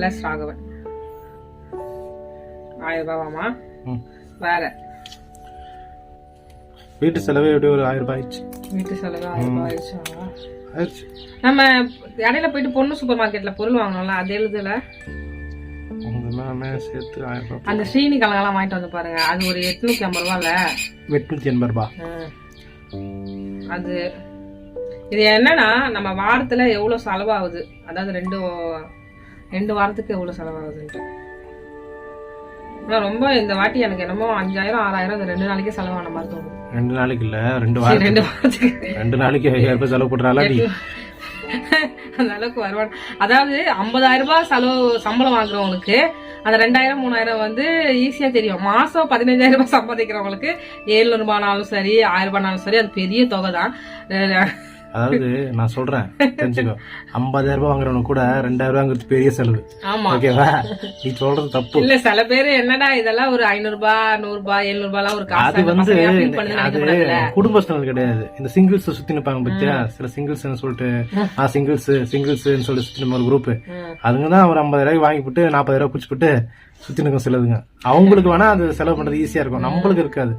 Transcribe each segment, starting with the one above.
Plus Raghavan. ஆயிரம் ரூபாவாமா. வேற. வீட்டு செலவே எப்படி ஒரு ஆயிரம் ரூபாய் ஆயிடுச்சு. வீட்டு செலவு ஆயிரம் ரூபாய் ஆயிடுச்சா நம்ம இடையில போயிட்டு பொண்ணு சூப்பர் மார்க்கெட்ல பொருள் வாங்கணும்ல அது எழுதுல? சேர்த்து ஆயிரம் அந்த ஸ்ரீனி கலங்கெல்லாம் வாங்கிட்டு வந்து பாருங்க. அது ஒரு எட்நூத்தி ஐம்பது ரூபால எட்நூத்தி எண்பது ரூபாய் அது இது என்னன்னா நம்ம வாரத்துல எவ்வளவு செலவாகுது? அதாவது ரெண்டு ரெண்டு வாரத்துக்கு எவ்வளவு செலவாகுதுன்ட்டு. ஆனா ரொம்ப இந்த வாட்டி எனக்கு என்னமோ அஞ்சாயிரம் ஆறாயிரம் இந்த ரெண்டு நாளைக்கே செலவான மாதிரி தோணுது. ரெண்டு நாளைக்கு இல்ல ரெண்டு வாரம் ரெண்டு வாரத்துக்கு. ரெண்டு நாளைக்கு ஐயாயிரம் ரூபாய் செலவு பண்றாளா நீ? அந்த அளவுக்கு வருவான். அதாவது ஐம்பதாயிரம் ரூபாய் செலவு சம்பளம் வாங்குறவங்களுக்கு அந்த ரெண்டாயிரம் மூணாயிரம் வந்து ஈஸியா தெரியும். மாசம் பதினஞ்சாயிரம் ரூபாய் சம்பாதிக்கிறவங்களுக்கு ஏழுநூறு ரூபாய்னாலும் சரி ஆயிரம் ரூபாய்னாலும் சரி அது பெரிய தொகை தான் அதாவது நான் சொல்றேன் தெரிஞ்சுக்கோ. ஐம்பதாயிரம் ரூபாய் வாங்குறவனுக்கு கூட ரெண்டாயிரம் ரூபாங்கிறது பெரிய செலவு. ஓகேவா? நீ சொல்றது தப்பு. இல்ல சில பேரு என்னடா இதெல்லாம் ஒரு ஐநூறு ரூபாய் நூறு ரூபாய் எழுநூறு ரூபாய் ஒரு காசு அது வந்து அது. குடும்பஸ்தனம் கிடையாது. இந்த சிங்கிள்ஸ் சுத்தி நிப்பாங்க பத்தியா? சில சிங்கிள்ஸ் சொல்லிட்டு ஆ சிங்கிள்ஸ் சிங்கிள்ஸ் சொல்லி சுத்தி நம்ம ஒரு குரூப். அதுங்க தான் ஒரு ஐம்பதாயிரம் வாங்கி போட்டு நாற்பதாயிரம் ரூபாய் பிடிச்சி போட்டு சுத்தி நிற்கும் சிலதுங்க அவங்களுக்கு வேணா அது செலவு பண்றது ஈஸியா இருக்கும். நம்மளுக்கு இருக்காது.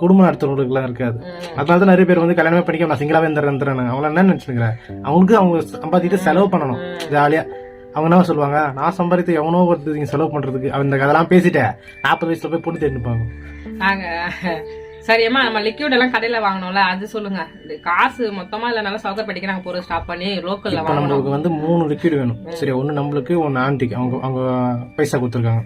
குடும்பம் நடத்துறவங்களுக்கு எல்லாம் இருக்காது அதனால தான் நிறைய பேர் வந்து கல்யாணமே பண்ணிக்க நான் சிங்களாவே இருந்துறேன் அவங்கள என்ன நினைச்சுக்கிறேன் அவங்களுக்கு அவங்க சம்பாதிட்டு செலவு பண்ணணும். ஜாலியா. அவங்க என்ன சொல்லுவாங்க? நான் சம்பாதித்து எவனோ ஒருத்தர் செலவு பண்றதுக்கு அந்த அதெல்லாம் பேசிட்டேன் நாற்பது வயசுல போய் பொண்ணு தேடிப்பாங்க நாங்க சரியம்மா நம்ம லிக்விட் எல்லாம் கடையில வாங்கணும்ல அது சொல்லுங்க. இந்த காசு மொத்தமா இல்ல நல்லா சவுக்கர் படிக்க நாங்க பொருள் ஸ்டாப் பண்ணி லோக்கல்ல வாங்கணும். நம்மளுக்கு வந்து மூணு லிக்விட் வேணும். சரி ஒன்னு நம்மளுக்கு ஒன்னு ஆன்டிக்கு அவங்க அவங்க பைசா கொடுத்துருக்காங்க.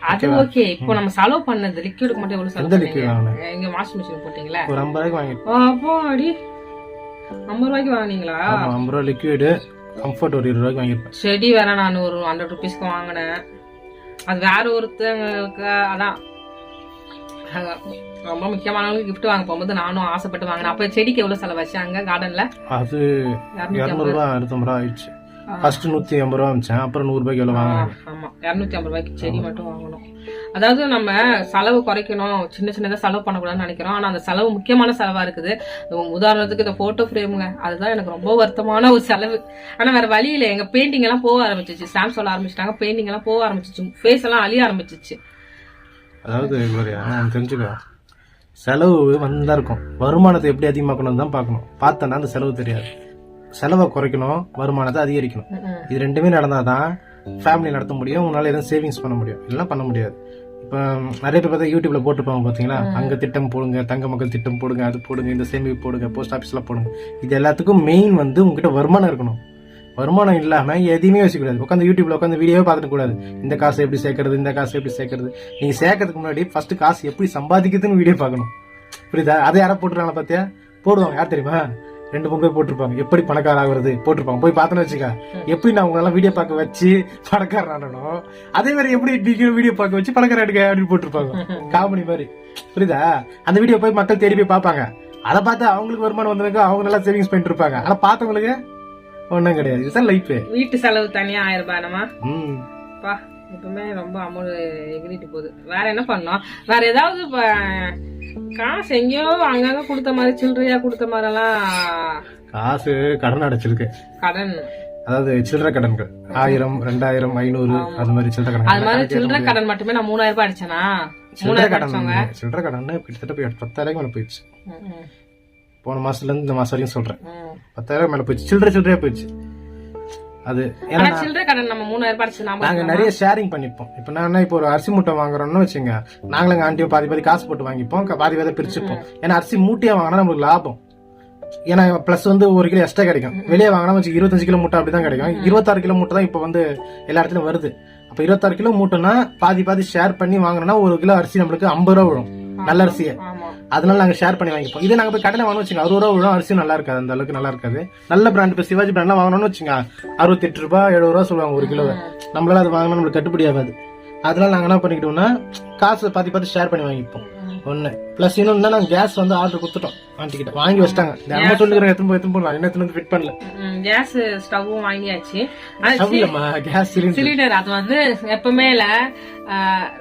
அது ஓகே. இப்போ நம்ம செலவு பண்ணது லிக்விடுக்கு மட்டும் எவ்வளவு செலவு பண்ணீங்க? எங்க வாஷிங் மிஷின் போட்டீங்களா? ஒரு ஐம்பது ரூபாய்க்கு வாங்கிட்டு. அப்போ அடி ஐம்பது ரூபாய்க்கு வாங்குனீங்களா? ஆமா ஐம்பது ரூபா லிக்விடு கம்ஃபர்ட் ஒரு இருபது ரூபாய்க்கு வாங்கியிருப்பேன். செடி வேற நான் ஒரு ஹண்ட்ரட் ருபீஸ்க்கு வாங்கினேன். அது வேற ஒருத்தங்களுக்கு அதான். ரொம்ப முக்கியமானவங்களுக்கு gift வாங்க போகும்போது நானும் ஆசைப்பட்டு வாங்கினேன். அப்ப செடிக்கு எவ்வளவு செலவாச்சு அங்க கார்டன்ல அது அறுபத்தொம்பது ரூபா ஆயிடுச்சு. ஃபர்ஸ்ட் நூத்தி ஐம்பது ரூபா வந்துச்சேன் அப்புறம் நூறு ரூபாய்க்கு எவ்வளவு வாங்கினேன் ஆமா இருநூத்தி ஐம்பது ரூபாய்க்கு செடி மட்டும் வாங்கணும். அதாவது நம்ம செலவு குறைக்கணும். சின்ன சின்னதா செலவு பண்ணக்கூடாதுன்னு நினைக்கிறோம். ஆனா அந்த செலவு முக்கியமான செலவா இருக்குது. உதாரணத்துக்கு இந்த போட்டோ ஃப்ரேமுங்க அதுதான் எனக்கு ரொம்ப வருத்தமான ஒரு செலவு. ஆனா வேற வழி இல்லை. எங்க பெயிண்டிங் எல்லாம் போக ஆரம்பிச்சிச்சு. ஸ்டாம்ப் சொல்ல ஆரம்பிச்சிட்டாங்க. பெயிண்டிங் எல்லாம் போக ஆரம்பிச்சிச்சு. ஃபேஸ் எல்லாம் அழிய ஆரம்பிச்சிச்சு. அதாவது தெரிஞ்சுக்கோ. செலவு வந்தா இருக்கும். வருமானத்தை எப்படி அதிகமாக்கணும் தான் பார்க்கணும். பார்த்தோன்னா அந்த செலவு தெரியாது. செலவை குறைக்கணும் வருமானத்தை அதிகரிக்கணும். இது ரெண்டுமே நடந்தாதான் ஃபேமிலி நடத்த முடியும் உன்னால எதுவும் சேவிங்ஸ் பண்ண முடியும். இல்லைன்னா பண்ண முடியாது. இப்போ நிறைய பேர் பார்த்தா யூடியூப்ல போட்டுருப்பாங்க பார்த்தீங்களா? அங்க திட்டம் போடுங்க தங்க மக்கள் திட்டம் போடுங்க அது போடுங்க இந்த சேமிப்பு போடுங்க போஸ்ட் ஆஃபீஸ்ல போடுங்க. இது எல்லாத்துக்கும் மெயின் வந்து உங்ககிட்ட வருமானம் இருக்கணும். வருமானம் இல்லாம எதையுமே யோசிக்க கூடாது உட்காந்து யூடியூப்ல உட்காந்து வீடியோவே பார்த்துட்டு கூடாது. இந்த காசு எப்படி சேர்க்கறது இந்த காசு எப்படி சேர்க்கறது? நீங்க சேர்க்கறதுக்கு முன்னாடி ஃபர்ஸ்ட் காசு எப்படி சம்பாதிக்கிறதுன்னு வீடியோ பார்க்கணும். புரியுதா? அதை யாரா போட்டுருக்காங்க பாத்தியா போடுவாங்க. யார் தெரியுமா? ரெண்டு பேர் போட்டிருப்பாங்க. எப்படி பணக்கார ஆகுறது? போட்டிருப்பாங்க. போய் பார்த்தோன்னு வச்சுக்க. எப்படி நான் உங்களெல்லாம் வீடியோ பார்க்க வச்சு பணக்காரன் ஆனனோ அதே மாதிரி எப்படி நீங்களும் வீடியோ பார்க்க வச்சு பணக்காரன் எடுக்க அப்படின்னு போட்டிருப்பாங்க. காமெடி மாதிரி. புரியுதா? அந்த வீடியோ போய் மக்கள் தேடி போய் பார்ப்பாங்க. அதை பார்த்து அவங்களுக்கு வருமானம் வந்தவங்க அவங்க நல்லா சேவிங்ஸ் பண்ணிட்டு இருப்பாங்க. ஆனா பார்த்தவங்களுக்கு ஒண்ணும் கிடையாது. இதுதான் லைஃப் வீட்டு செலவு தனியா ஆயிரம் ரூபாய் என்னமா ம். பா இப்பவுமே ரொம்ப அமௌண்ட் எகிரிட்டு போகுது. வேற என்ன பண்ணோம் வேற ஏதாவது இப்ப காசு எங்கேயோ அங்கங்க கொடுத்த மாதிரி சில்லறையா கொடுத்த மாதிரி எல்லாம் காசு கடன் அடைச்சிருக்கு. கடன். அதாவது சில்லறை கடன்கள். ஆயிரம் ரெண்டாயிரம் ஐநூறு அது மாதிரி சில்லறை அது கடன் மாதிரி சில்லறை கடன் மட்டுமே நான் மூணாயிரம் ரூபாய் அடிச்சேனா? சில்லறை கடன் சில்லறை கடன் கிட்டத்தட்ட போய் பத்தாயிரம் மேல போயிடுச்சு. போன மாசத்துல இருந்து இந்த மாசம் வரைக்கும் சொல்றேன். பத்தாயிரம் மேல போயிடுச்சு. சில்லறை சில்லறையா போயிடுச்சு. அது ஏன்னா சில்லறை கடன் நம்ம மூணாயிரம் ரூபாய் அடிச்சு நாம நாங்க நிறைய ஷேரிங் பண்ணிப்போம். இப்ப நான் இப்போ ஒரு அரிசி மூட்டை வாங்குறோம்னு வச்சுங்க நாங்களும் எங்க ஆண்டியும் பாதி பாதி காசு போட்டு வாங்கிப்போம் பாதி பாதி பிரிச்சுப்போம். ஏன்னா அரிசி மூட்டையா வாங்கினா நமக்கு லாபம். ஏன்னா பிளஸ் வந்து ஒரு கிலோ எக்ஸ்ட்ரா கிடைக்கும். வெளியே வாங்கினா வச்சு இருபத்தஞ்சு கிலோ மூட்டை அப்படிதான் கிடைக்கும். இருபத்தாறு கிலோ மூட்டை தான் இப்போ வந்து எல்லா இடத்துலயும் வருது. அப்ப இருபத்தாறு கிலோ மூட்டைனா பாதி பாதி ஷேர் பண்ணி வாங்கினோம்னா ஒரு கிலோ அரிசி நம்மளுக்கு ஐம்பது ரூபா விழும் நல்ல அரிசியை அதனால நாங்க ஷேர் பண்ணி வாங்கிப்போம். இதே நாங்க போய் கடையில வாங்கணும் வச்சுங்க அறுபது ரூபா விழும் அரிசி நல்லா இருக்காது. அந்த அளவுக்கு நல்லா இருக்காது. நல்ல பிராண்ட் இப்போ சிவாஜி பிராண்ட்லாம் வாங்கணும்னு வச்சுங்க அறுபத்தி எட்டு ரூபாய் எழுபது ரூபா சொல்லுவாங்க ஒரு கிலோ நம்மளால அது வாங்கினா நம்மளுக்கு கட்டுப்படி ஆகாது. அதனால நாங்க என்ன பண்ணிக்கிட்டோம்னா காசு பாத்தி பாத்தி ஷேர் பண்ணி வாங்கிப்போம். ஒண்ணு. பிளஸ் இன்னொன்னு நாங்க கேஸ் வந்து ஆர்டர் கொடுத்துட்டோம். ஆண்டிக்கிட்ட. வாங்கி வச்சிட்டாங்க. நம்ம சொல்லுகிறேன் எத்தனை எத்தனை போடலாம்? என்ன எத்தனை ஃபிட் பண்ணல. கேஸ் ஸ்டவ்வும் வாங்கியாச்சு. இல்லம்மா கேஸ் சிலிண்டர் சிலிண்டர் அது வந்து எப்பவுமே இல்ல.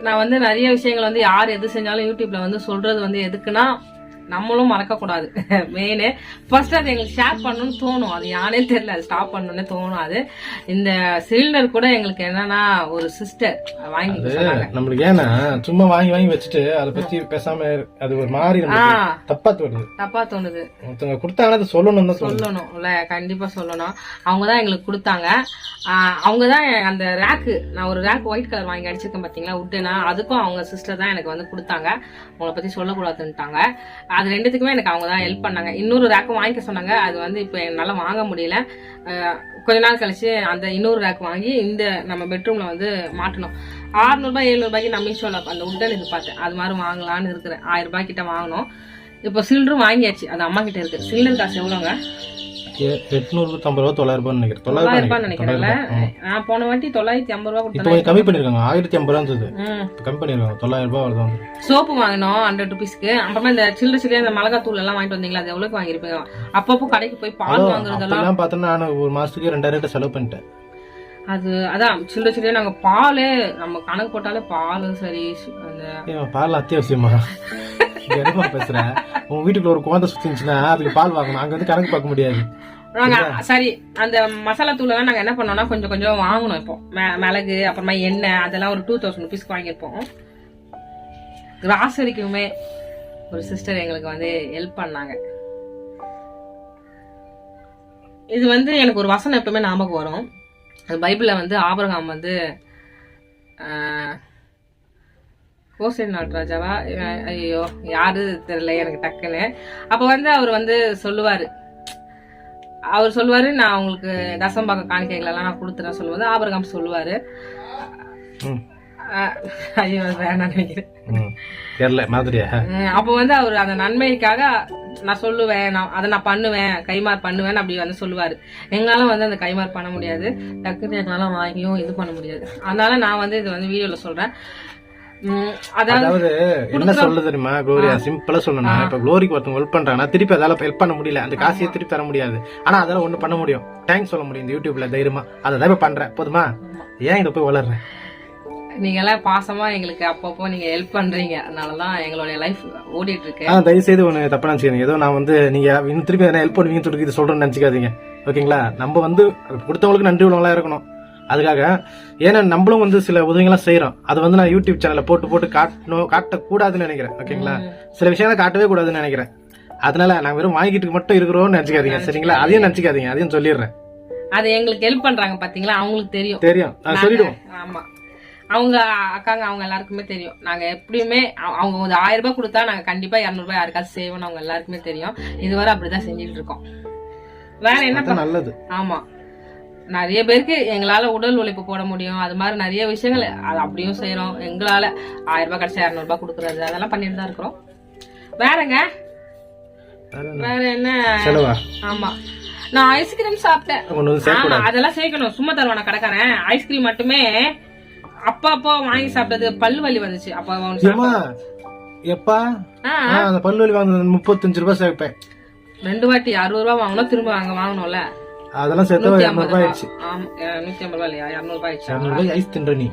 நான் வந்து நிறைய விஷயங்கள் வந்து யார் எது செஞ்சாலும் யூடியூப்ல வந்து சொல்றது வந்து எதுக்குன்னா நம்மளும் மறக்க கூடாது மெயின் ஃபர்ஸ்ட் அது எங்களுக்கு ஷேர் பண்ணணும்னு தோணும். அது யானே தெரியல அது ஸ்டாப் பண்ணணும்னு தோணும் அது. இந்த சிலிண்டர் கூட எங்களுக்கு என்னன்னா ஒரு சிஸ்டர் வாங்கி நம்மளுக்கு ஏன்னா சும்மா வாங்கி வாங்கி வச்சுட்டு அதை பத்தி பேசாம அது ஒரு மாதிரி தப்பா தோணுது. தப்பா தோணுது. ஒருத்தவங்க கொடுத்தாங்கன்னா அதை சொல்லணும் தான் தோணுது. சொல்லணும்ல கண்டிப்பா சொல்லணும். அவங்க தான் எங்களுக்கு கொடுத்தாங்க. அவங்க தான் அந்த ரேக்கு நான் ஒரு ரேக் ஒயிட் கலர் வாங்கி அடிச்சிருக்கேன் பாத்தீங்களா உட்டுனா அதுக்கும் அவங்க சிஸ்டர் தான் எனக்கு வந்து கொடுத்தாங்க. உங்களை பத்தி சொல்லக்கூடாதுன்ட்டாங்க. அது ரெண்டுத்துக்குமே எனக்கு அவங்க தான் ஹெல்ப் பண்ணாங்க. இன்னொரு ரேக்கும் வாங்கிக்க சொன்னாங்க. அது வந்து இப்போ என்னால வாங்க முடியல. கொஞ்ச நாள் கழிச்சு அந்த இன்னொரு ரேக் வாங்கி இந்த நம்ம பெட்ரூம்ல வந்து மாட்டணும். 600 ரூபாய் எழுநூறு ரூபாய்க்கு நான் மீஷோல அந்த உட்டன் இது பார்த்தேன். அது மாதிரி வாங்கலாம்னு இருக்கிறேன். ஆயிரம் ரூபாய் கிட்ட வாங்கணும் இப்போ சிலிண்டரும் வாங்கியாச்சு. அது அம்மா கிட்ட இருக்கு. சிலிண்டர் காசு எவ்வளோங்க? எட்நூறு ஐம்பது ரூபா தொள்ளாயிரம் ரூபாய் நினைக்கிறேன். தொள்ளாயிரம் ரூபாய் நினைக்கிறேன் போன வாட்டி தொள்ளாயிரத்தி ஐம்பது ரூபா இப்போ கம்மி பண்ணிருக்காங்க. ஆயிரத்தி ஐம்பது ரூபா இருந்தது. கம்மி பண்ணிருக்காங்க. தொள்ளாயிரம் ரூபாய் வருது சோப்பு வாங்கினோம் ஹண்ட்ரட் ருபீஸ்க்கு அப்புறமா இந்த சில்லு சில்லு இந்த மிளகா தூள் எல்லாம் வாங்கிட்டு வந்தீங்களா? அது எவ்வளவுக்கு வாங்கிருப்பீங்க அப்பப்போ கடைக்கு போய் பால் வாங்குறதெல்லாம் பார்த்தோன்னா நான் ஒரு மாசத்துக்கு ரெண்டாயிரம் செலவு பண்ணிட்டேன். அது அதான் சில்லு சில்லு நாங்க பாலே நம்ம கணக்கு போட்டாலே பால் சரி அந்த பால் அத்தியாவசியமா? இங்க என்னமா பேசுற? உன் வீட்டுக்குள்ள ஒரு குழந்தை சுத்தி இருந்துச்சுன்னா அதுக்கு பால் வாங்கணும். அங்க வந்து கணக்கு பார்க்க முடியாது. நாங்க சரி அந்த மசாலா தூள் எல்லாம் நாங்க என்ன பண்ணோம்னா கொஞ்சம் கொஞ்சம் வாங்கணும் இப்போ. மிளகு அப்புறமா எண்ணெய் அதெல்லாம் ஒரு டூ தௌசண்ட் ருபீஸ்க்கு வாங்கியிருப்போம். கிராசரிக்குமே ஒரு சிஸ்டர் எங்களுக்கு வந்து ஹெல்ப் பண்ணாங்க. இது வந்து எனக்கு ஒரு வசனம் எப்பவுமே ஞாபகம் வரும். பைபிள்ல வந்து ஆபிரகாம் வந்து கோசேன் நாட்ராஜாவா ஐயோ யாரு தெரியல எனக்கு டக்குன்னு. அப்ப வந்து அவர் வந்து சொல்லுவாரு. அவர் சொல்லுவாரு நான் உங்களுக்கு காணிக்கைகள் எல்லாம் நான் கொடுத்துறேன் சொல்லும்போது ஆபரகம் சொல்லுவாரு. ஐயோ வேணாம் நினைக்கிறேன். அப்போ வந்து அவர் அந்த நன்மைக்காக நான் சொல்லுவேன் நான் அதை நான் பண்ணுவேன் கைமாறு பண்ணுவேன் அப்படி வந்து சொல்லுவாரு. எங்களால வந்து அந்த கைமாறு பண்ண முடியாது. டக்குன்னு எங்களால வாங்கியும் இது பண்ண முடியாது. அதனால நான் வந்து இது வந்து வீடியோல சொல்றேன். அதாவது அதாவது என்ன சொல்ல தெரியுமா குளோரியா சிம்பிளா சொல்லணும் இப்ப குளோரிக்கு ஒருத்தவங்க ஹெல்ப் பண்றாங்கன்னா திருப்பி அதால ஹெல்ப் பண்ண முடியல. அந்த காசையே திருப்பி தர முடியாது. ஆனா அதால ஒண்ணு பண்ண முடியும். தேங்க்ஸ் சொல்ல முடியும் இந்த யூடியூப்ல தைரியமா. அதை தான் இப்ப பண்றேன். போதுமா? ஏன் இதை போய் வளர்றேன்? நீங்க எல்லாம் பாசமா எங்களுக்கு அப்பப்போ நீங்க ஹெல்ப் பண்றீங்க. அதனாலதான் எங்களுடைய லைஃப் ஓடிட்டு இருக்கு தயவு செய்து ஒண்ணு தப்பா நினைச்சுக்கீங்க ஏதோ நான் வந்து நீங்க இன்னும் திருப்பி ஹெல்ப் பண்ணுவீங்கன்னு சொல்லி இது சொல்றேன்னு நினைச்சுக்காதீங்க. ஓகேங்களா? நம்ம வந்து கொடுத்தவங்களுக்கு நன்றி உள்ளவங்களா இருக்கணும். அதுக்காக ஏன்னா நம்மளும் வந்து சில உதவிகள்லாம் செய்யறோம் அது வந்து நான் யூடியூப் சேனல்ல போட்டு போட்டு காட்டணும் காட்டக்கூடாதுன்னு நினைக்கிறேன் ஓகேங்களா? சில விஷயங்களை காட்டவே கூடாதுன்னு நினைக்கிறேன். அதனால நான் வெறும் வாங்கிட்டு மட்டும் இருக்கிறோம்னு நினைச்சுக்காதீங்க சரிங்களா? அதையும் நினைச்சுக்காதீங்க அதையும் சொல்லிடுறேன். அது எங்களுக்கு ஹெல்ப் பண்றாங்க பாத்தீங்களா? அவங்களுக்கு தெரியும். தெரியும். சொல்லிடுவோம். ஆமா. அவங்க அக்காங்க அவங்க எல்லாருக்குமே தெரியும். நாங்க எப்படியுமே அவ- அவங்க ஒரு ஆயிரம் ரூபாய் கொடுத்தா நாங்க கண்டிப்பா இருநூறு ரூபாய் யாருக்காவது செய்வோம்னு அவங்க எல்லாருக்குமே தெரியும். இதுவரை அப்படிதான் செஞ்சுட்டு இருக்கோம். வேற என்ன நல்லது. ஆமா. நிறைய பேருக்கு எங்களால உடல் உழைப்பு போட முடியும். அது மாதிரி நிறைய விஷயங்கள் அது அப்படியும் செய்யறோம் எங்களால ஆயிரம் ரூபாய் கிடைச்சா இரநூறு ரூபாய் கொடுக்கறது அதெல்லாம் பண்ணிட்டு தான் இருக்கிறோம். வேறங்க? வேற என்ன? ஆமா. நான் ஐஸ்கிரீம் சாப்பிட்டேன். அதெல்லாம் சேர்க்கணும். சும்மா தருவானா கடைக்காரன். ஐஸ்கிரீம் மட்டுமே அப்பா அப்பா வாங்கி சாப்பிட்டது பல்லு வலி வந்துச்சு. அப்ப எப்பா? அந்த பல்வலி வாங்க முப்பத்தஞ்சு ரூபாய் சேர்ப்பேன். ரெண்டு வாட்டி அறுபது ரூபா வாங்கணும் திரும்ப அங்க வாங்கணும்ல அதெல்லாம் சேர்த்து நூத்தி இரநூறு ஐம்பது ரூபாய் ரூபா ஆயிடுச்சு நூத்தி ஐம்பது இல்லையா? ரூபாய் ஆயிடுச்சு. ஐஸ் தின்ற நீ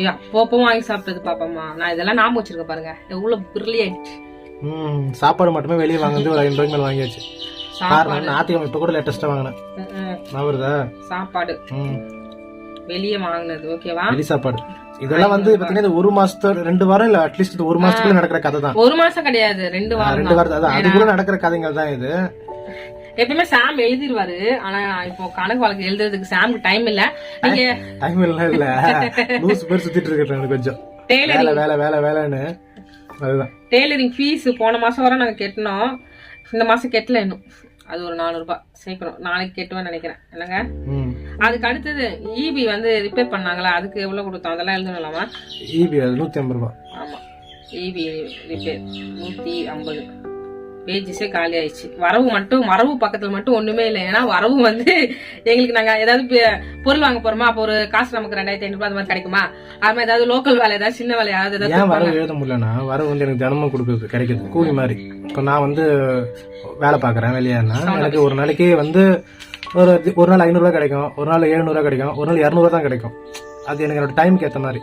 ஏய், அப்பப்போ வாங்கி சாப்பிட்டது பாப்பாமா நான் இதெல்லாம் ஞாபகம் வச்சிருக்கேன் பாருங்க. எவ்வளவு பிரில்லியன்ட் ம் சாப்பாடு மட்டுமே வெளியே வாங்குறது ஒரு ஐநூறு ரூபாய்க்கு மேல வாங்கியாச்சு. காரணம் ஞாத்திக்கிழமை இப்ப கூட லேட்டஸ்டா வாங்கினேன். வருதா சாப்பாடு. ம். வெளியே வாங்கினது. ஓகேவா வெளி சாப்பாடு. இதெல்லாம் வந்து பாத்தீங்கன்னா ஒரு மாசத்து ரெண்டு வாரம் இல்ல அட்லீஸ்ட் இது ஒரு மாசத்துக்குள்ள நடக்கிற கதை தான் ஒரு மாசம் கிடையாது. ரெண்டு வாரம் ரெண்டு வாரம் அதான் அதுக்குள்ள நடக்கிற கதைகள் தான் இது. எப்பயுமே சாம் எழுதிருவாரு. ஆனா இப்போ கணக்கு வழக்கு எழுதுறதுக்கு சாமுக்கு டைம் இல்ல. நீங்க டைம் இல்ல இல்ல. லூஸ் பேர் சுத்திட்டு இருக்கிறேன் கொஞ்சம். டெய்லரிங் வேலை வேலை வேலை வேலைன்னு. அதுதான். டெய்லரிங் ஃபீஸ் போன மாசம் வரை நாங்க கெட்டினோம். இந்த மாசம் கெட்டல இன்னும். அது ஒரு நானூறு ரூபாய் சேர்க்கணும். நாளைக்கு கெட்டுவேன்னு நினைக்கிறேன். என்னங்க? அதுக்கு அடுத்தது இபி வந்து ரிப்பேர் பண்ணாங்களா? அதுக்கு எவ்வளவு கொடுத்தோம்? அதெல்லாம் எழுதணும்லாமா? ஈபி அது நூத்தி ஐம்பது ரூபாய். ஆமா. இபி ரிப்பேர் நூத்தி ஐம்பது. பேஜஸே காலி ஆயிடுச்சு வரவு மட்டும் வரவு பக்கத்துல மட்டும் ஒண்ணுமே இல்லை. ஏன்னா வரவு வந்து எங்களுக்கு நாங்க ஏதாவது பொருள் வாங்க போறோமா? அப்போ ஒரு காசு நமக்கு ரெண்டாயிரத்தி ஐநூறு ரூபாய் அந்த மாதிரி கிடைக்குமா? அது மாதிரி ஏதாவது லோக்கல் வேலை ஏதாவது சின்ன வேலை ஏதாவது ஏதாவது வரவு எழுத முடியலன்னா வரவு வந்து எனக்கு தினமும் கொடுக்குறது கிடைக்குது கூலி மாதிரி. இப்போ நான் வந்து வேலை பார்க்குறேன் வெளியேன்னா எனக்கு ஒரு நாளைக்கு வந்து ஒரு ஒரு நாள் ஐநூறுரூவா கிடைக்கும் ஒரு நாள் எழுநூறுவா கிடைக்கும் ஒரு நாள் இரநூறுவா தான் கிடைக்கும். அது எனக்கு என்னோட டைமுக்கு ஏற்ற மாதிரி.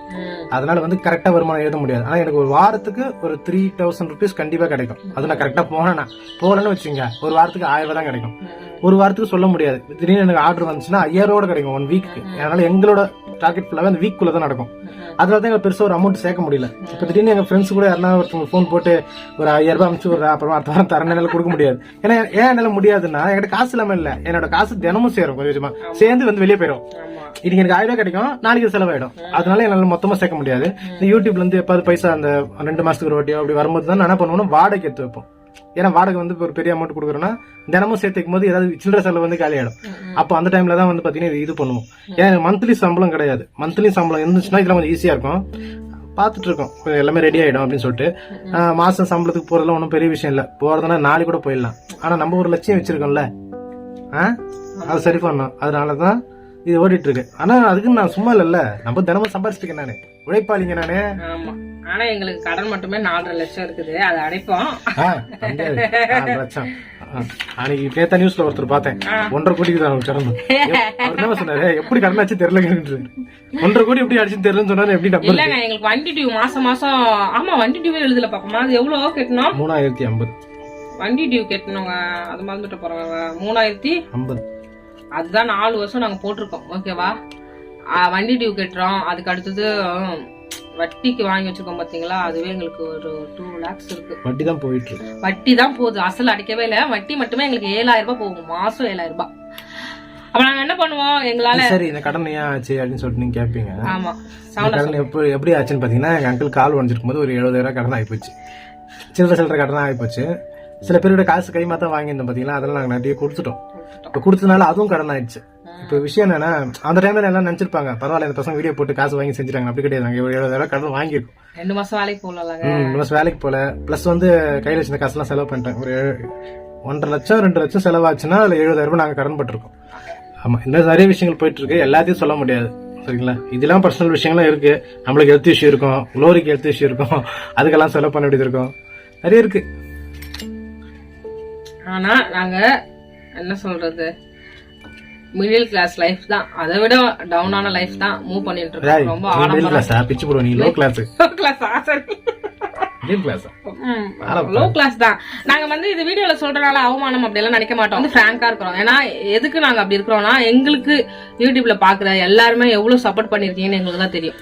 அதனால வந்து கரெக்டாக வருமானம் எழுத முடியாது. ஆனால் எனக்கு ஒரு வாரத்துக்கு ஒரு த்ரீ தௌசண்ட் ருபீஸ் கண்டிப்பாக கிடைக்கும். அது நான் கரெக்டாக போனேன்னா போகலன்னு வச்சுங்க ஒரு வாரத்துக்கு ஆயிரம் ரூபாய் தான் கிடைக்கும். ஒரு வாரத்துக்கு சொல்ல முடியாது. திடீர்னு எனக்கு ஆர்டர் வந்துச்சுன்னா ஐயாயிரம் ரூபா கிடைக்கும் ஒன் வீக்கு அதனால எங்களோட டார்கெட் ஃபுல்லாகவே அந்த வீக்குள்ள தான் நடக்கும். அதனால தான் எங்களுக்கு பெருசாக ஒரு அமௌண்ட் சேர்க்க முடியல. இப்போ திடீர்னு எங்கள் ஃப்ரெண்ட்ஸ் கூட யாருனா ஒருத்தவங்க ஃபோன் போட்டு ஒரு ஐயாயிரம் ரூபாய் அனுப்பிச்சு விட்றா அப்புறமா அடுத்த வாரம் தர என்னால கொடுக்க முடியாது. ஏன்னா ஏன் என்னால முடியாதுன்னா என்கிட்ட காசு இல்லாம இல்ல. என்னோட காசு தினமும் சேரும் கொஞ்சம் கொஞ்சமா. சேர்ந்து வந்து வெளியே போயிடும் இன்னைக்கு எனக்கு ஆயிரம் ரூபாய் கிடைக்கும் நாளைக்கு செலவாயிடும். அதனால என்னால மொத்தமா சேர்க்க முடியாது. யூடியூப்ல இருந்து எப்பாவது பைசா அந்த ரெண்டு மாசத்துக்கு ஒரு வாட்டியோ அப்படி வரும்போது தான் என்ன பண்ணுவோம்னா வாடகை எடுத்து வைப்போம். ஏன்னா வாடகை வந்து ஒரு பெரிய அமௌண்ட் கொடுக்குறோம்னா தினமும் சேர்த்து வைக்கும் போது ஏதாவது சில்லறை செலவு வந்து காலியாயிடும் அப்போ அந்த டைம்ல தான் வந்து பாத்தீங்கன்னா இது பண்ணுவோம். ஏன் மந்த்லி சம்பளம் கிடையாது. மந்த்லி சம்பளம் இருந்துச்சுன்னா இதெல்லாம் கொஞ்சம் ஈஸியா இருக்கும். பார்த்துட்டு இருக்கோம். எல்லாமே ரெடி ஆயிடும் அப்படின்னு சொல்லிட்டு. மாசம் சம்பளத்துக்கு போறதுலாம் ஒன்றும் பெரிய விஷயம் இல்லை. போறதுனா நாளைக்கு கூட போயிடலாம். ஆனா நம்ம ஒரு லட்சியம் வச்சிருக்கோம்ல. ஆ? அது சரி பண்ணோம் அதனால தான் இது ஓடிட்டு இருக்கு ஆனா அதுக்கு நான் சும்மா இல்லைல்ல. நம்ம தினமும் சம்பாரிச்சிருக்கேன் நானு. உழைப்பாளிங்க நானு. ஆமா. ஆனா எங்களுக்கு கடன் மட்டுமே நாலரை லட்சம் இருக்குது. அதை அடைப்போம். லட்சம். அன்னைக்கு நேத்தா நியூஸ்ல ஒருத்தர் பார்த்தேன். ஒன்றரை கோடிக்கு தான் கடன் அவர் என்ன சொன்னாரு? எப்படி கடன் ஆச்சு தெரியல ஒன்றரை கோடி எப்படி அடிச்சுன்னு தெரியலன்னு சொன்னாரு எப்படி இல்லங்க எங்களுக்கு வண்டி டியூ மாசம் மாசம். ஆமா வண்டி டியூவே எழுதல பாப்போமா? அது எவ்வளவு கட்டணும்? மூணாயிரத்தி ஐம்பது வண்டி டியூ கட்டணுங்க. அது மறந்துட்டு போறாங்க மூணாயிரத்தி ஐம்பது அதுதான் நாலு வருஷம் நாங்க போட்டிருக்கோம். ஓகேவா வண்டி டியூ கட்டுறோம். அதுக்கு அடுத்தது வட்டிக்கு வாங்கி வச்சிருக்கோம் பாத்தீங்களா? அதுவே எங்களுக்கு ஒரு டூ லேக்ஸ் இருக்கு. வட்டி தான் போயிட்டு இருக்கு வட்டி தான் போகுது. அசல் அடிக்கவே இல்லை. வட்டி மட்டுமே எங்களுக்கு ஏழாயிரம் ரூபாய் போகும். மாசம் ஏழாயிரம் ரூபாய். அப்ப நாங்க என்ன பண்ணுவோம்? எங்களால சரி இந்த கடன் ஏன் ஆச்சு அப்படின்னு சொல்லிட்டு நீங்க கேட்பீங்க ஆமா. கடன் எப்படி எப்படி ஆச்சுன்னு பாத்தீங்கன்னா எங்க அங்கிள் கால் உடஞ்சிருக்கும் போது ஒரு எழுபதாயிரம் கடன் ஆகிப்போச்சு சில்லற சில்லற கடன் ஆகிப்போச்சு சில பேரோட காசு கை மாத்தம் வாங்கியிருந்தோம் பாத்தீங்களா? அதெல்லாம் நாங்க நிறைய கொடுத்துட்டோம். இப்ப கொடுத்ததுனால அதுவும் கடன் ஆயிடுச்சு இப்ப விஷயம் என்னன்னா அந்த டைம்ல எல்லாம் நினைச்சிருப்பாங்க பரவாயில்ல இந்த பசங்க வீடியோ போட்டு காசு வாங்கி செஞ்சுட்டாங்க அப்படி கிடையாது. நாங்க ஒரு எழுபதாயிரம் கடன் வாங்கியிருக்கோம். ரெண்டு மாசம் வேலைக்கு ம், இந்த மாசம் வேலைக்கு போல பிளஸ் வந்து கையில வச்சிருந்த காசுலாம் செலவு பண்ணிட்டேன். ஒரு ஒன்றரை லட்சம் ரெண்டு லட்சம் செலவாச்சுன்னா அதுல எழுபதாயிரம் ரூபாய் நாங்க கடன் பட்டிருக்கோம். ஆமா இன்னும் நிறைய விஷயங்கள் போயிட்டு இருக்கு. எல்லாத்தையும் சொல்ல முடியாது. சரிங்களா? இதெல்லாம் பர்சனல் விஷயங்களும் இருக்கு. நம்மளுக்கு ஹெல்த் இஷ்யூ இருக்கும். குளோரிக்கு ஹெல்த் இஷ்யூ இருக்கும். அதுக்கெல்லாம் செலவு பண்ண வேண்டியது இருக்கும். நிறைய இருக்கு. ஆனா நாங்க என்ன சொல்றது? மிடில் கிளாஸ் லைஃப் தான். அதை விட டவுனான லைஃப் தான் மூவ் பண்ணிட்டு இருக்கோம். ரொம்ப ஆடம்பரம். கிளாஸா பிச்சு போடுவோம் நீ லோ கிளாஸ் கிளாஸ் சரி. மிடில் கிளாஸா லோ கிளாஸ் தான். நாங்க வந்து இது வீடியோல சொல்றதுனால அவமானம் அப்படி எல்லாம் நினைக்க மாட்டோம். வந்து பிராங்கா இருக்கிறோம். ஏன்னா எதுக்கு நாங்க அப்படி இருக்கிறோம்னா எங்களுக்கு யூடியூப்ல பாக்குற எல்லாருமே எவ்வளவு சப்போர்ட் பண்ணிருக்கீங்கன்னு எங்களுக்கு தான் தெரியும்.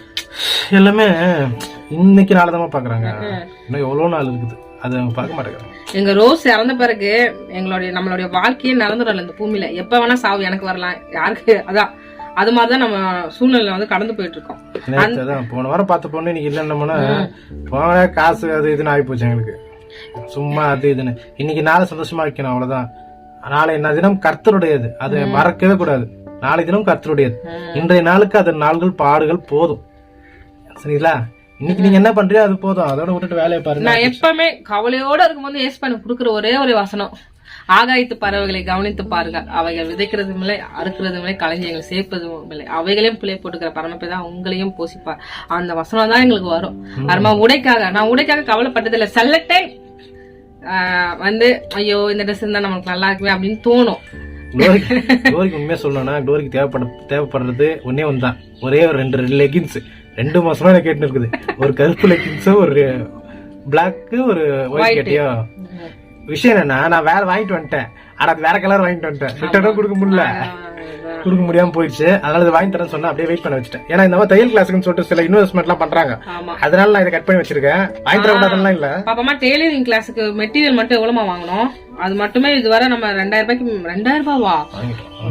எல்லாமே இன்னைக்கு நாளதமா பாக்குறாங்க. இன்னும் எவ்வளவு நாள் இருக்குது? அது பார்க்க மாட்டேங்கிறாங்க. எங்க ரோஸ் இறந்த பிறகு எங்களுடைய நம்மளுடைய வாழ்க்கையே நடந்துடல இந்த பூமியில. எப்ப வேணா சாவு எனக்கு வரலாம். யாருக்கு? அதான். அது மாதிரிதான் நம்ம சூழ்நிலை வந்து கடந்து போயிட்டு இருக்கோம் போன வாரம் பார்த்த பொண்ணு இன்னைக்கு இல்லைன்னோம்னா போன காசு அது இதுன்னு ஆகிப்போச்சு எங்களுக்கு. சும்மா அது இதுன்னு. இன்னைக்கு நாளை சந்தோஷமா வைக்கணும் அவ்வளவுதான். நாளை என்ன தினம் கர்த்தருடையது. அதை மறக்கவே கூடாது. நாளை தினம் கர்த்தருடையது. இன்றைய நாளுக்கு அது நாள்கள் பாடுகள் போதும். சரிங்களா? இன்னைக்கு நீங்க என்ன பண்றீங்க அது போதும். அதோட விட்டுட்டு வேலையை பாருங்க. நான் எப்பவுமே கவலையோட இருக்கும்போது ஏஸ் பண்ணி கொடுக்குற ஒரே ஒரு வசனம். ஆகாயத்து பறவைகளை கவனித்து பாருங்க. அவைகள் விதைக்கிறதும் இல்லை அறுக்கிறதும் இல்லை களஞ்சியங்கள் சேர்ப்பதும் இல்லை. அவைகளையும் பிள்ளை போட்டுக்கிற பரமப்பிதான் உங்களையும் போசிப்பார் அந்த வசனம் தான் எங்களுக்கு வரும். அருமா உடைக்காக நான் உடைக்காக கவலைப்பட்டதில்லை சில டைம் வந்து ஐயோ இந்த ட்ரெஸ் இருந்தா நமக்கு நல்லா இருக்குமே அப்படின்னு தோணும். குளோரிக்கு குளோரிக்கு உண்மையா சொல்லணும்னா குளோரிக்கு தேவைப்பட தேவைப்படுறது ஒன்னே ஒன்று தான் ஒரே ஒரு ரெண்டு ரெண்டு லெகின்ஸ் ரெண்டு மாசமா எனக்கு கேட்டு இருக்குது. ஒரு கருப்பு லெகின்ஸும் ஒரு பிளாக்கு ஒரு ஒயிட் கட்டியோ? விஷயம் என்னன்னா நான் வேற வாங்கிட்டு வந்துட்டேன். ஆனா அது வேற கலர் வாங்கிட்டு வந்துட்டேன். ரிட்டர்னும் கொடுக்க முடியல. கொடுக்க முடியாம போயிடுச்சு. அதனால வாங்கி தரேன்னு சொன்னா அப்படியே வெயிட் பண்ண வச்சுட்டேன். ஏன்னா இந்த மாதிரி தையல் கிளாஸுக்குன்னு சொல்லிட்டு சில இன்வெஸ்ட்மெண்ட் எல்லாம் பண்றாங்க. அதனால நான் இதை கட் பண்ணி வச்சிருக்கேன். வாங்கி தர கூடாதுலாம் இல்ல. பாப்பமா டெய்லரிங் கிளாஸுக்கு மெட்டீரியல் மட்டும் எவ்வளவுமா வாங்கணும்? அது மட்டுமே இதுவரை நம்ம ரெண்டாயிரம் ரூபாய்க்கு ரெண்டாயிரம் ரூபாவா?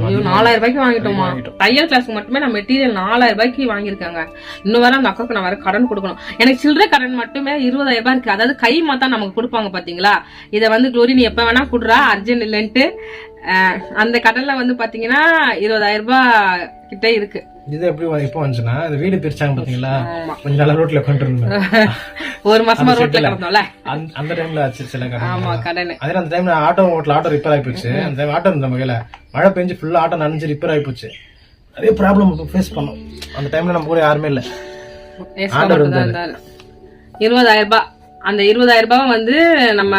ஐயோ நாலாயிரம் ரூபாய்க்கு வாங்கிட்டோமா? தையல் கிளாஸ்க்கு மட்டுமே நான் மெட்டீரியல் நாலாயிரம் ரூபாய்க்கு வாங்கியிருக்காங்க. இன்னும் வேற அந்த அக்காவுக்கு நான் வேற கடன் கொடுக்கணும். எனக்கு சில்லறை கடன் மட்டுமே இருபதாயிரம் ரூபாய் இருக்கு. அதாவது கை மாத்தா நமக்கு கொடுப்பாங்க பாத்தீங்களா? இதை வந்து குளோரி நீ எப்ப வேணா குடுறா அர்ஜென்ட் இல்லைன்ட்டு. அந்த கடன்ல வந்து பாத்தீங்கன்னா இருபதாயிரம் ரூபாய் கிட்ட இருக்கு. இது எப்படி எப்போ வந்துச்சுன்னா இந்த வீடு பிரிச்சாங்க பாத்தீங்களா? ஆமா. கொஞ்ச நாள் ரோட்ல கொண்டு இருந்தேன் ஒரு மாசமா ரோட்ல கிடந்தோம்ல? அந்த டைம்ல ஆச்சு சில கடன் ஆமா கடன் அதே அந்த டைம்ல ஆட்டோ ஓட்டல ஆட்டோ ரிப்பேர் ஆகி போச்சு. அந்த ஆட்டோ இருந்த வகையில மழை பெஞ்சு ஃபுல்லா ஆட்டோ நனைஞ்சு ரிப்பேர் ஆகி போச்சு. நிறைய ப்ராப்ளம் ஃபேஸ் பண்ணோம். அந்த டைம்ல நம்ம கூட யாருமே இல்ல. மட்டும்தான் இருந்தாரு. இருபதாயிரம் ரூபாய் அந்த இருபதாயிரம் ரூபாய் வந்து நம்ம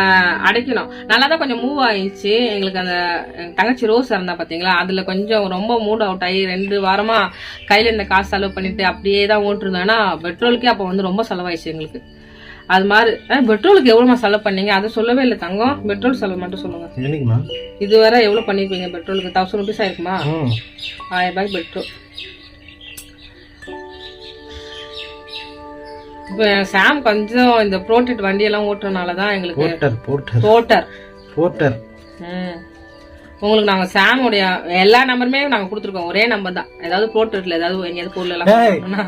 அடைக்கணும். நல்லா தான் கொஞ்சம் மூவ் ஆயிடுச்சு. எங்களுக்கு அந்த தங்கச்சி ரோஸ் இருந்தா பாத்தீங்களா? அதுல கொஞ்சம் ரொம்ப மூட் அவுட் ஆகி ரெண்டு வாரமா கையில இந்த காசு செலவு பண்ணிட்டு அப்படியே தான் ஓட்டுருந்தோம் பெட்ரோலுக்கே அப்போ வந்து ரொம்ப செலவாயிடுச்சு எங்களுக்கு. அது மாதிரி பெட்ரோலுக்கு எவ்வளவுமா செலவு பண்ணீங்க? அதை சொல்லவே இல்லை தங்கம். பெட்ரோல் செலவு மட்டும் சொல்லுங்க. இதுவரை எவ்வளவு பண்ணிருப்பீங்க பெட்ரோலுக்கு தௌசண்ட் ருபீஸ் ஆயிருக்குமா ஆயிரம் ரூபாய்க்கு பெட்ரோல் இப்போ சாம் கொஞ்சம் இந்த ப்ரோட்டட் வண்டியெல்லாம் ஓட்டுறதுனால தான் எங்களுக்கு போர்ட்டர் போர்ட்டர். போர்ட்டர். ம். உங்களுக்கு நாங்க சாமுடைய எல்லா நம்பருமே நாங்க கொடுத்துருக்கோம். ஒரே நம்பர் தான். ஏதாவது ப்ரோட்டட்ல ஏதாவது எங்கேயாவது பொருள்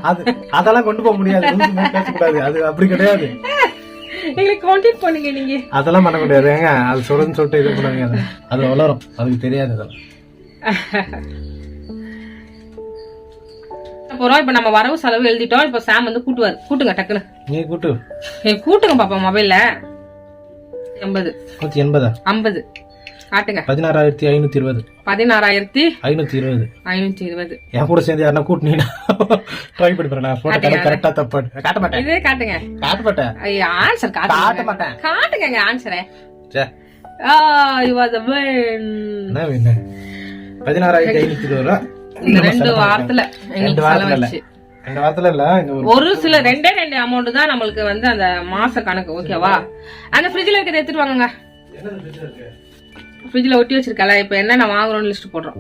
அது அதெல்லாம் கொண்டு போக முடியாது. பேசக்கூடாது. அது அப்படி கிடையாது. எங்களுக்கு கான்டாக்ட் பண்ணுங்க நீங்க. அதெல்லாம் பண்ண முடியாது. ஏங்க அது சொல்லுன்னு சொல்லிட்டு இது பண்ணாங்க அது வளரும். அதுக்கு தெரியாது அதெல்லாம் போறோம். இப்ப நம்ம வரவு செலவு எழுதிட்டோம். இப்ப சாம் வந்து கூட்டுவாரு. கூட்டுங்க டக்குன்னு. நீ கூட்டு. ஏய், கூட்டுங்க பாப்பா மொபைல்ல. எண்பது. நூத்தி எண்பதா? ஐம்பது. காட்டுங்க பதினாறாயிரத்தி ஐநூத்தி இருபது. பதினாறாயிரத்தி ஐநூத்தி இருபது. ஐநூத்தி இருபது. என் கூட சேர்ந்து யாருன்னா கூட்டினீங்கன்னா ட்ரை பண்ணி நான் போட்டோ கரெக்டா தப்பு காட்ட மாட்டேன். இதே காட்டுங்க. காட்ட மாட்டேன். ஆன்சர் காட்ட மாட்டேன். காட்டுங்க ஆன்சரே ஆ யூ ஆர் த என்ன பதினாறாயிரத்தி ஐநூத்தி இருபது ரூபா. ரெண்டு வாரத்துல ரெண்டு எங்களுக்கு வாரத்துல ரெண்டு வாரத்துல இல்ல இந்த ஒரு சில ரெண்டே ரெண்டு அமௌண்ட் தான் நம்மளுக்கு வந்து அந்த மாச கணக்கு ஓகேவா அந்த ஃப்ரிட்ஜ்ல இருக்கிறத எடுத்துட்டு வாங்குங்க. ஃப்ரிட்ஜ்ல ஒட்டி வச்சிருக்கல இப்போ என்னென்ன வாங்குறோம்னு லிஸ்ட் போடுறோம்.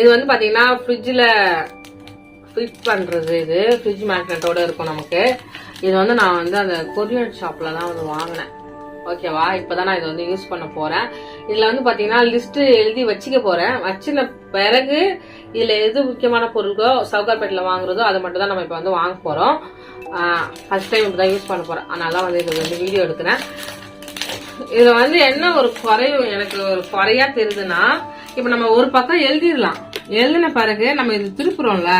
இது வந்து பாத்தீங்கன்னா ஃப்ரிட்ஜ்ல ஃபிட் பண்றது இது ஃப்ரிட்ஜ் மேக்னெட்டோட இருக்கும் நமக்கு. இது வந்து நான் வந்து அந்த கொரியன் ஷாப்ல தான் வந்து வாங்கினேன். ஓகேவா? இப்பதான் நான் இதை வந்து யூஸ் பண்ண போறேன். இதுல வந்து பாத்தீங்கன்னா லிஸ்ட் எழுதி வச்சுக்க போறேன். வச்சின பிறகு இதுல எது முக்கியமான பொருட்களோ சவுகார்பேட்டில் வாங்குறதோ அதை மட்டும் தான் நம்ம இப்போ வந்து வாங்க போறோம். ஃபர்ஸ்ட் டைம் இப்போ தான் யூஸ் பண்ண போறேன். அதனால தான் வந்து இது வந்து வீடியோ எடுக்கிறேன். இதுல வந்து என்ன ஒரு குறையும் எனக்கு ஒரு குறையா தெரியுதுன்னா இப்ப நம்ம ஒரு பக்கம் எழுதிடலாம். எழுதின பிறகு நம்ம இது திருப்புறோம்ல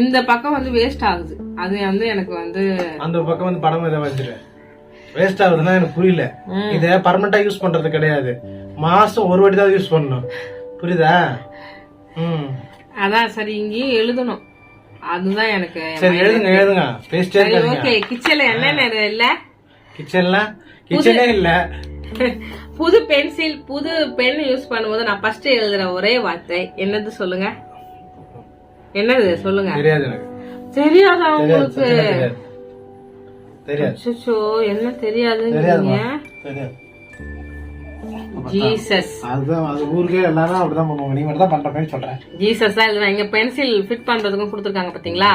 இந்த பக்கம் வந்து வேஸ்ட் ஆகுது. அது வந்து எனக்கு வந்து அந்த பக்கம் வந்து படம் எதாவது வச்சிரு வேஸ்ட் ஆகுதுன்னா எனக்கு புரியல. இத பர்மனண்டா யூஸ் பண்றது கிடையாது. மாசம் ஒரு வாட்டி தான் யூஸ் பண்ணணும். புரியுதா? ம். அதான் சரி இங்கேயும் எழுதணும். அதுதான் எனக்கு சரி எழுதுங்க எழுதுங்க. பேசிட்டே இருக்காதீங்க ஓகே கிச்சன்ல என்னென்ன இல்ல? கிச்சன்ல கிச்சனே இல்ல. புது பென்சில் புது பென் யூஸ் பண்ணும்போது நான் ஃபர்ஸ்ட் எழுதுற ஒரே வார்த்தை. என்னது சொல்லுங்க? என்னது? சொல்லுங்க. தெரியாது எனக்கு. தெரியாதா உங்களுக்கு? தெரியாது. என்ன தெரியாது. ஜீசஸ் அதுதான் அது ஊருக்கே எல்லாரும் அப்படிதான் பண்ணுவாங்க. நீ மட்டும் தான் பண்ற சொல்றேன் ஜீசஸ் தான் எழுதுனா இங்க பென்சில் ஃபிட் பண்றதுக்கும் கொடுத்துருக்காங்க பாத்தீங்களா?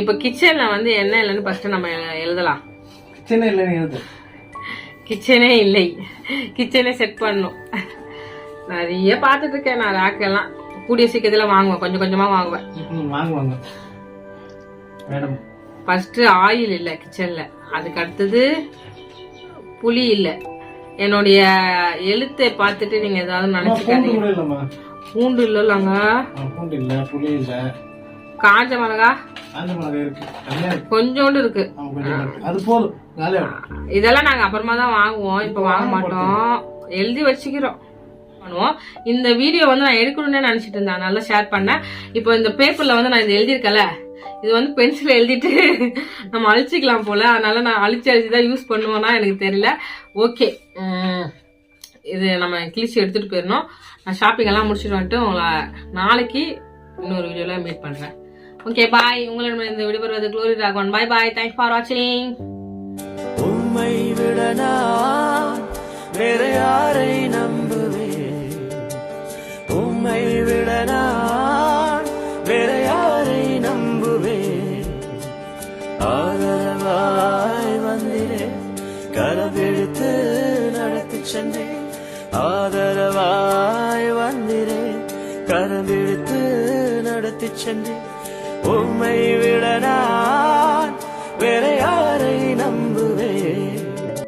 இப்ப கிச்சன்ல வந்து என்ன இல்லைன்னு ஃபர்ஸ்ட் நம்ம எழுதலாம். கிச்சனே இல்லைன்னு எழுது. கிச்சனே இல்லை. கிச்சனே செட் பண்ணும். நிறைய பார்த்துட்டு இருக்கேன் நான் ராக்கெல்லாம். கூடிய சீக்கிரத்துல வாங்குவேன். கொஞ்சம் கொஞ்சமா வாங்குவேன். வாங்குவாங்க. மேடம் ஃபர்ஸ்ட் ஆயில் இல்ல கிச்சன்ல அதுக்கு அடுத்தது புளி இல்ல. என்னுடைய எழுத்தை பார்த்துட்டு நீங்க ஏதாவது நினைச்சுக்காதீங்க. பூண்டு இல்லைங்க. பூண்டு இல்ல புளி இல்ல. காஞ்ச மிளகா. கொஞ்சோண்டு இருக்கு. இதெல்லாம் நாங்க அப்புறமா தான் வாங்குவோம். இப்ப வாங்க மாட்டோம். எழுதி வச்சுக்கிறோம். பண்ணுவோம். இந்த வீடியோ வந்து நான் எடுக்கணும்னு நினைச்சிட்டு இருந்தேன். நல்லா ஷேர் பண்ணேன். இப்போ இந்த பேப்பர்ல வந்து நான் இது எழுதியிருக்கல இது வந்து பென்சில் எழுதிட்டு நம்ம அழிச்சிக்கலாம் போல. அதனால நான் அழிச்சு அழிச்சு தான் யூஸ் பண்ணுவேன்னா எனக்கு தெரியல. ஓகே இது நம்ம கிழிச்சு எடுத்துட்டு போயிடணும். நான் ஷாப்பிங் எல்லாம் முடிச்சுட்டு வந்துட்டு உங்களை நாளைக்கு இன்னொரு வீடியோவில் மீட் பண்ணுறேன் ஓகே பாய் உங்களிடம் இந்த விடுபடுவது Glory Raghavan bye bye thanks for வாட்சிங் உம்மை விட வேற யாரை கடவிழுத்து நடத்தி சென்றேன் ஆதரவாய் வந்திரேன் கரவிழுத்து நடத்தி சென்றேன் உம்மை விட நான் வேற யார